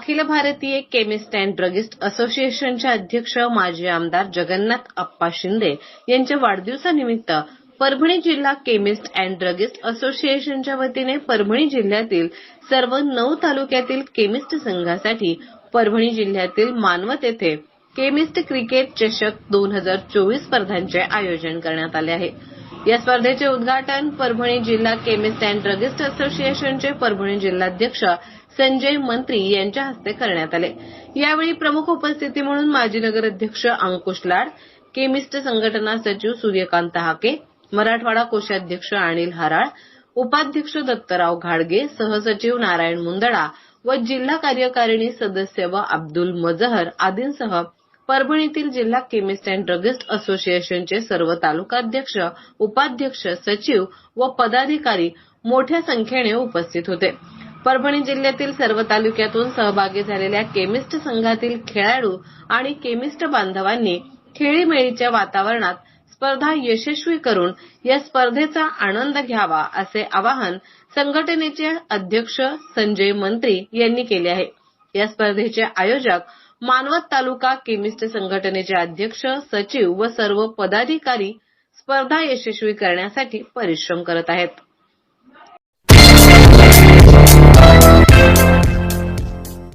Akhil Bharatiya chemist and druggist असोसिएशनचे अध्यक्ष माजी आमदार जगन्नाथ अप्पा शिंदे यांच्या वाढदिवसानिमित्त परभणी जिल्हा केमिस्ट अँड ड्रगिस्ट असोसिएशनच्या वतीने परभणी जिल्ह्यातील सर्व नऊ तालुक्यातील केमिस्ट संघासाठी परभणी जिल्ह्यातील मानवत येथे केमिस्ट क्रिकेट चषक दोन हजार चोवीस स्पर्धांचे आयोजन करण्यात आले आहे. या स्पर्धेचे उद्घाटन परभणी जिल्हा केमिस्ट अँड ड्रगिस्ट असोसिएशनचे परभणी जिल्हाध्यक्ष संजय मंत्री यांच्या हस्ते करण्यात आले. यावेळी प्रमुख उपस्थिती म्हणून माजी नगराध्यक्ष अंकुश लाड केमिस्ट संघटना सचिव सूर्यकांत हाके मराठवाडा कोषाध्यक्ष अनिल हराळ उपाध्यक्ष दत्तराव घाडगे सहसचिव नारायण मुंदडा व जिल्हा कार्यकारिणी सदस्य व अब्दुल मजहर आदींसह परभणीतील जिल्हा केमिस्ट अँड ड्रगिस्ट असोसिएशनचे सर्व तालुकाध्यक्ष उपाध्यक्ष सचिव व पदाधिकारी मोठ्या संख्येने उपस्थित होते. परभणी जिल्ह्यातील सर्व तालुक्यातून सहभागी झालेल्या केमिस्ट संघातील खेळाडू आणि केमिस्ट बांधवांनी खेळीमेळीच्या वातावरणात स्पर्धा यशस्वी करून या स्पर्धेचा आनंद घ्यावा असे आवाहन संघटनेचे अध्यक्ष संजय मंत्री यांनी केले आहे. या स्पर्धेचे आयोजक मानवत तालुका केमिस्ट संघटनेचे अध्यक्ष सचिव व सर्व पदाधिकारी स्पर्धा यशस्वी करण्यासाठी परिश्रम करत आहेत.